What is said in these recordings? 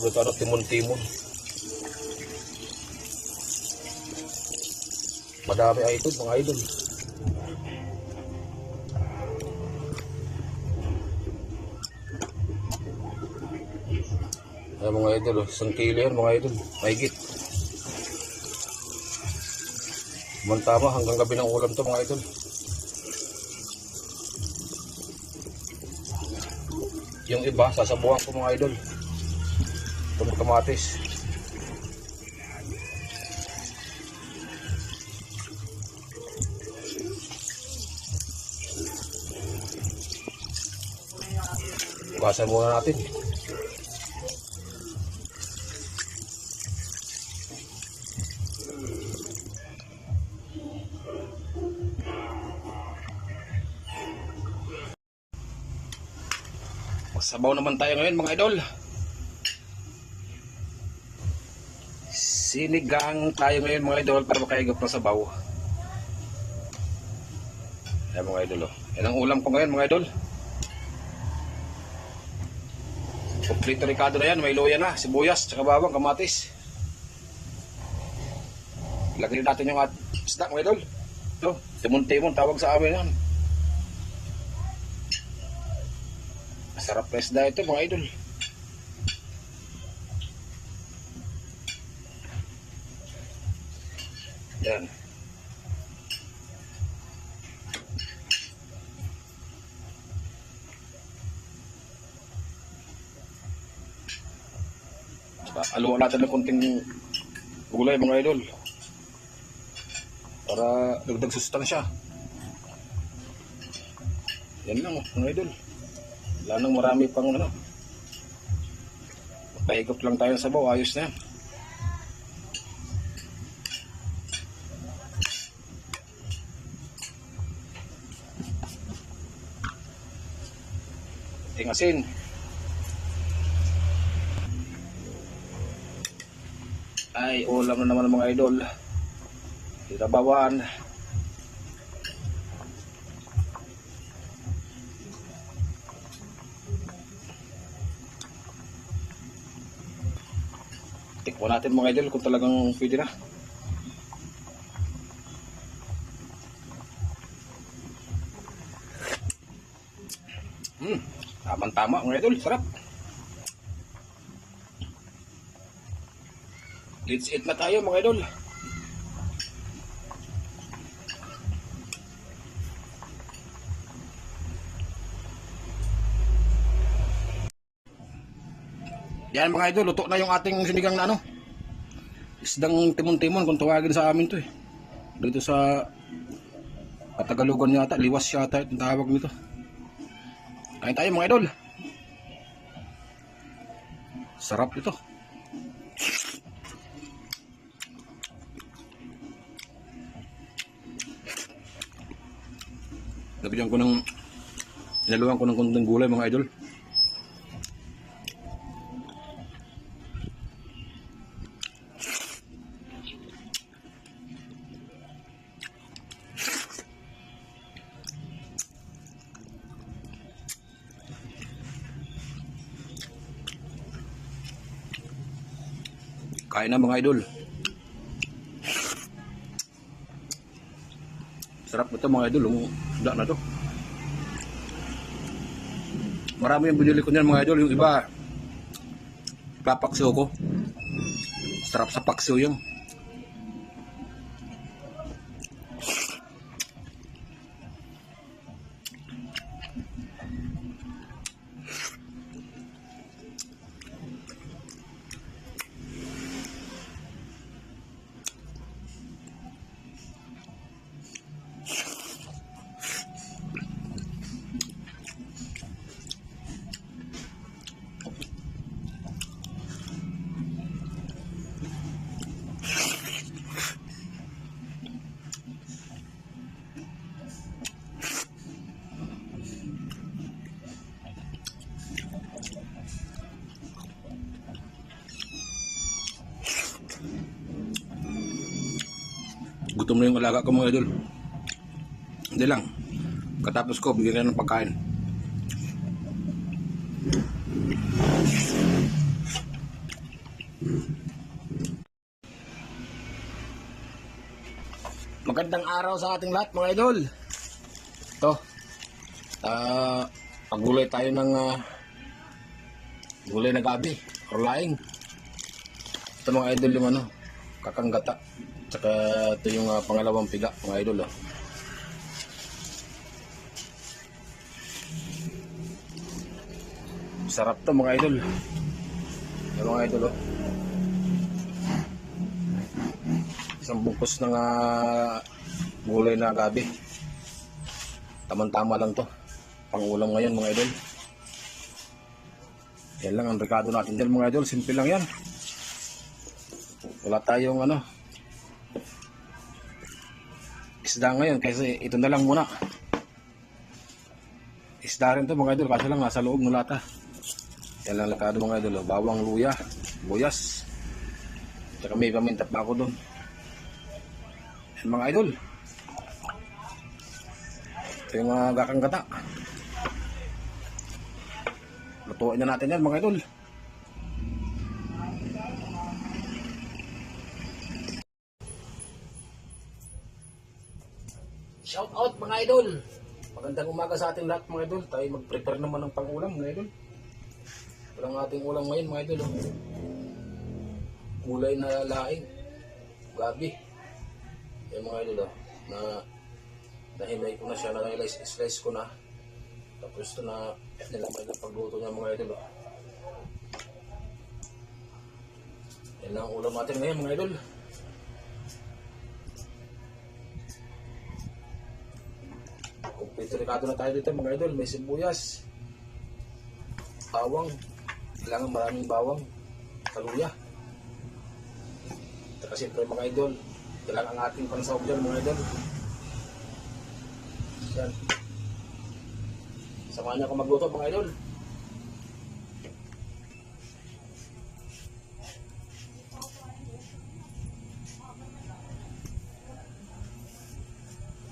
tawag nito, ano, timon-timon. Madami ay ito, mga idol. Ayan mga idol, oh. isang kilo yan mga idol, mahigit. Mantama hanggang gabi ng ulam to mga idol. Yung iba, sasabuhan ko mga idol. Itong kamatis. Basan muna natin. Sabaw naman tayo ngayon mga idol. Sinigang tayo ngayon mga idol para makaigap ng sabaw. Ayan mga idol oh. Yan ang ulam ko ngayon mga idol. Kompleto ricado na yan. May luya na, sibuyas, tsaka bawang, kamatis. Lagyan natin yung at mga idol. Ito, timon-timon tawag sa amin yan. Masarap na isda ito mga idol. Yan. Saka aluan natin ng konting gulay mga idol. Para dagdag sustansya. Yan lang oh, mga idol. Wala nang marami pang ano. Pahigop lang tayo sa sabaw, ayos na yan. Tingasin. Ay, ulam na naman mga idol. Tirabawan. Tikman natin mga idol kung talagang pwede na. Tamang-tama mga idol, sarap. Let's eat na tayo mga idol. Yan mga idol, luto na yung ating sinigang na ano. Isdang timon-timon kung tawagin sa amin to eh. Dito sa Katagalugan yata, liwas yata itong tawag nito. Kain tayo mga idol. Sarap ito. Nabigyan ko ng Inaluhan ko ng konting gulay mga idol. Kain na mga idol. Sarap ito mga idol. Isda na to. Marami yung binili ko niyan mga idol. Yung iba, papaksiw ko. Sarap sa paksiw yung. Gutom na yung alaga ko mga idol. Hindi lang. Katapos ko, bigyan ka ng pagkain. Magandang araw sa ating lahat mga idol. Ito. Ah, pagulay tayo ng ah, gulay na gabi or laing. Ito mga idol yung ano, kakanggata. Tsaka ito yung ah, pangalawang piga mga idol. Oh. Sarap to mga idol. Yung mga idol oh. Isang bungkus ng ah, gulay na gabi. Tamang-tama lang to. Pangulam ngayon mga idol. Yan lang ang rekado natin dyan mga idol. Simple lang yan. Wala tayong ano. Isda ngayon kasi ito na lang muna. Isda rin to mga idol. Kasi lang nasa loob ng lata. Yan lang rekado mga idol. oh. Bawang luya. Buyas. Tsaka may paminta pa ako doon. Yan mga idol. Ito yung mga gakang gata. Lutuin na natin yan mga idol. Shout out mga idol. Magandang umaga sa ating lahat mga idol. Tayo mag-prepare naman ng pang-ulam mga idol. Ito lang ating ulam ngayon mga idol. Gulay na laing. Gabi. Yung mga idol oh, na nahimay ko na siya, na slice ko na. Tapos ito na nilamay ng pagluto niya mga idol. Oh. Yan lang ang ulam natin ngayon mga idol. Rekado na tayo dito mga idol. May sibuyas, bawang, kailangan maraming bawang, kaluya. Saka siyempre mga idol, kailangan ang ating pansahog dyan mga idol. Yan. Samahan niyo ako magluto mga idol.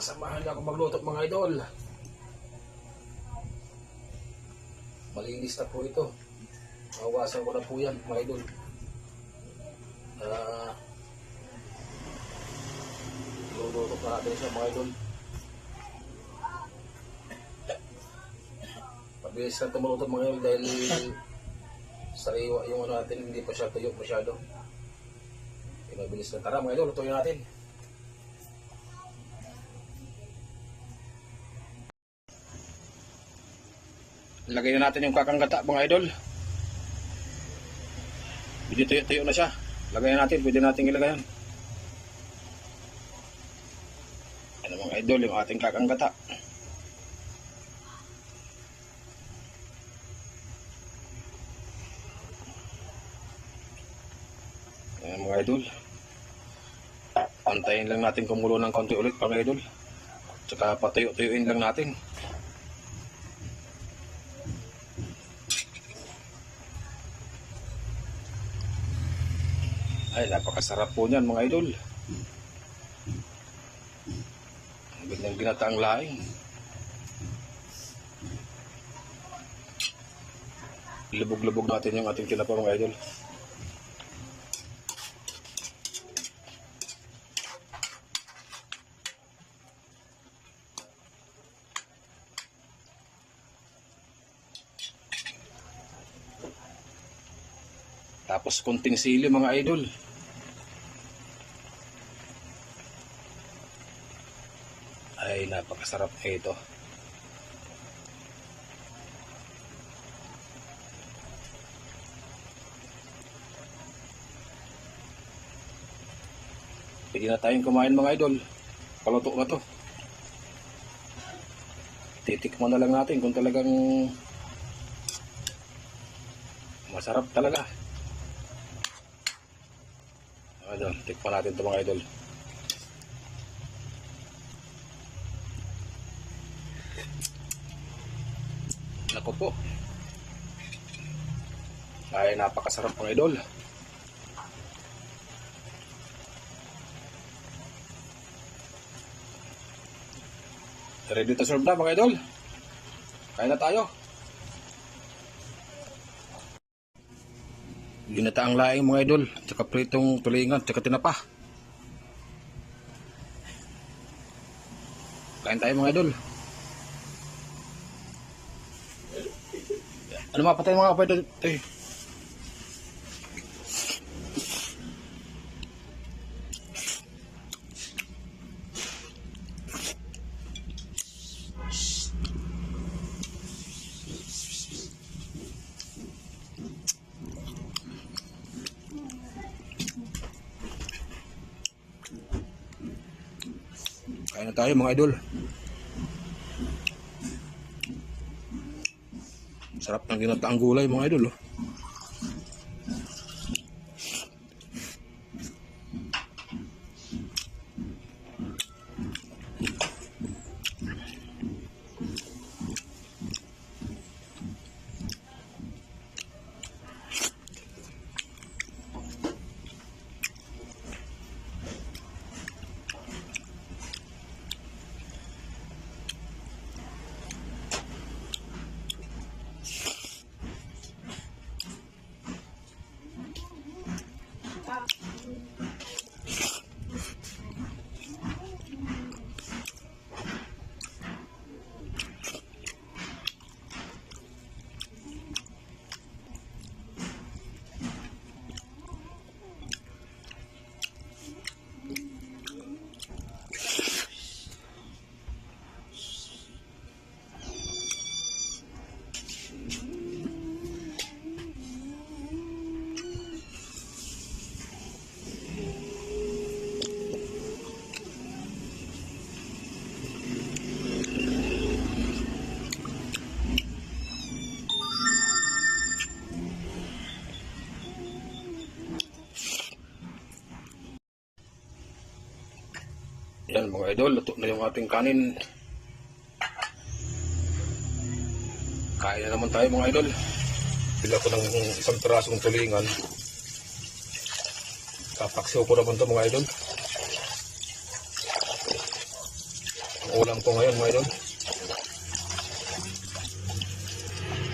Samahan niyo ako magluto mga idol. Malinis na po ito. Mawasan ko na po yan mga idol. Ah, luluto pa natin siya mga idol. Mabilis lang tumuluto mga idol dahil sariwa yung ano natin, hindi pa siya tuyo masyado. Okay, mabilis lang. Tara mga idol, lutuin natin. Lagay na natin yung kakanggata mga idol. Pwede tuyo-tuyo na siya. Lagay na natin, pwede natin ilagay yan. Ano mga idol, yung ating kakanggata. Ayan mga idol. Antayin lang natin kumulo ng konti ulit mga idol. Tsaka patuyo-tuyuin lang natin. Ay, napakasarap po niyan mga idol. Ang gandang ginataang laing. Lubog-lubog natin yung ating tinapa mga idol. Tapos konting sili mga idol. Napakasarap ito. Pwede na tayong kumain mga idol. Paluto na to. Titikman na lang natin kung talagang masarap talaga. Idol, tikpan natin ito mga idol. Naku po. Ay, napakasarap mga idol. Ready to serve na mga idol. Kain na tayo. Ginataang laing mga idol. Tsaka pritong tulingan. Tsaka tinapa. Kain tayo mga idol. Ano mga kapatid? Eh. Kain na tayo mga idol. Sarap ng ginataang gulay mga idol. Oh. Yan mga idol, luto na yung ating kanin. Kain na naman tayo mga idol. Bila ko ng isang pirasong tulingan. Kapaksiw ko naman to mga idol. Ang ulam ko ngayon mga idol.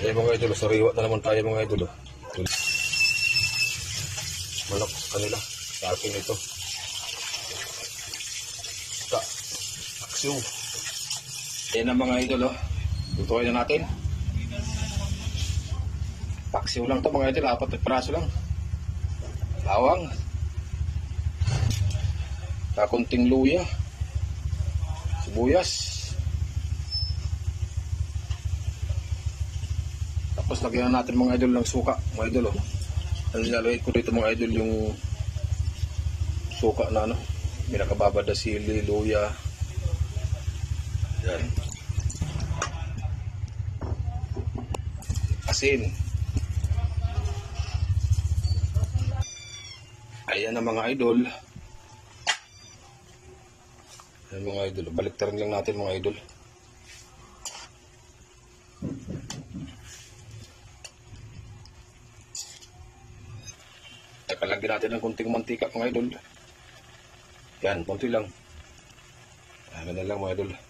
Eh mga idol, sariwa na naman tayo mga idol. Manok sa kanila. Sa akin ito. Aksiw. Yan ang mga idol, oh. Lutuin na natin. Paksiw lang to mga idol, apat na praso lang. Bawang. Kakunting luya. Sibuyas. Tapos lagyan na natin mga idol ng suka, mga idol, oh. Ano nilalagay ko dito mga idol yung suka na ano, pinakababad na sili, luya. Yan. Asin. Ayan na mga idol. Ayan mga idol. Baliktarin lang natin mga idol. Teka, lagyan natin ng kunting mantika mga idol. Yan, konti lang. Ayan lang mga idol.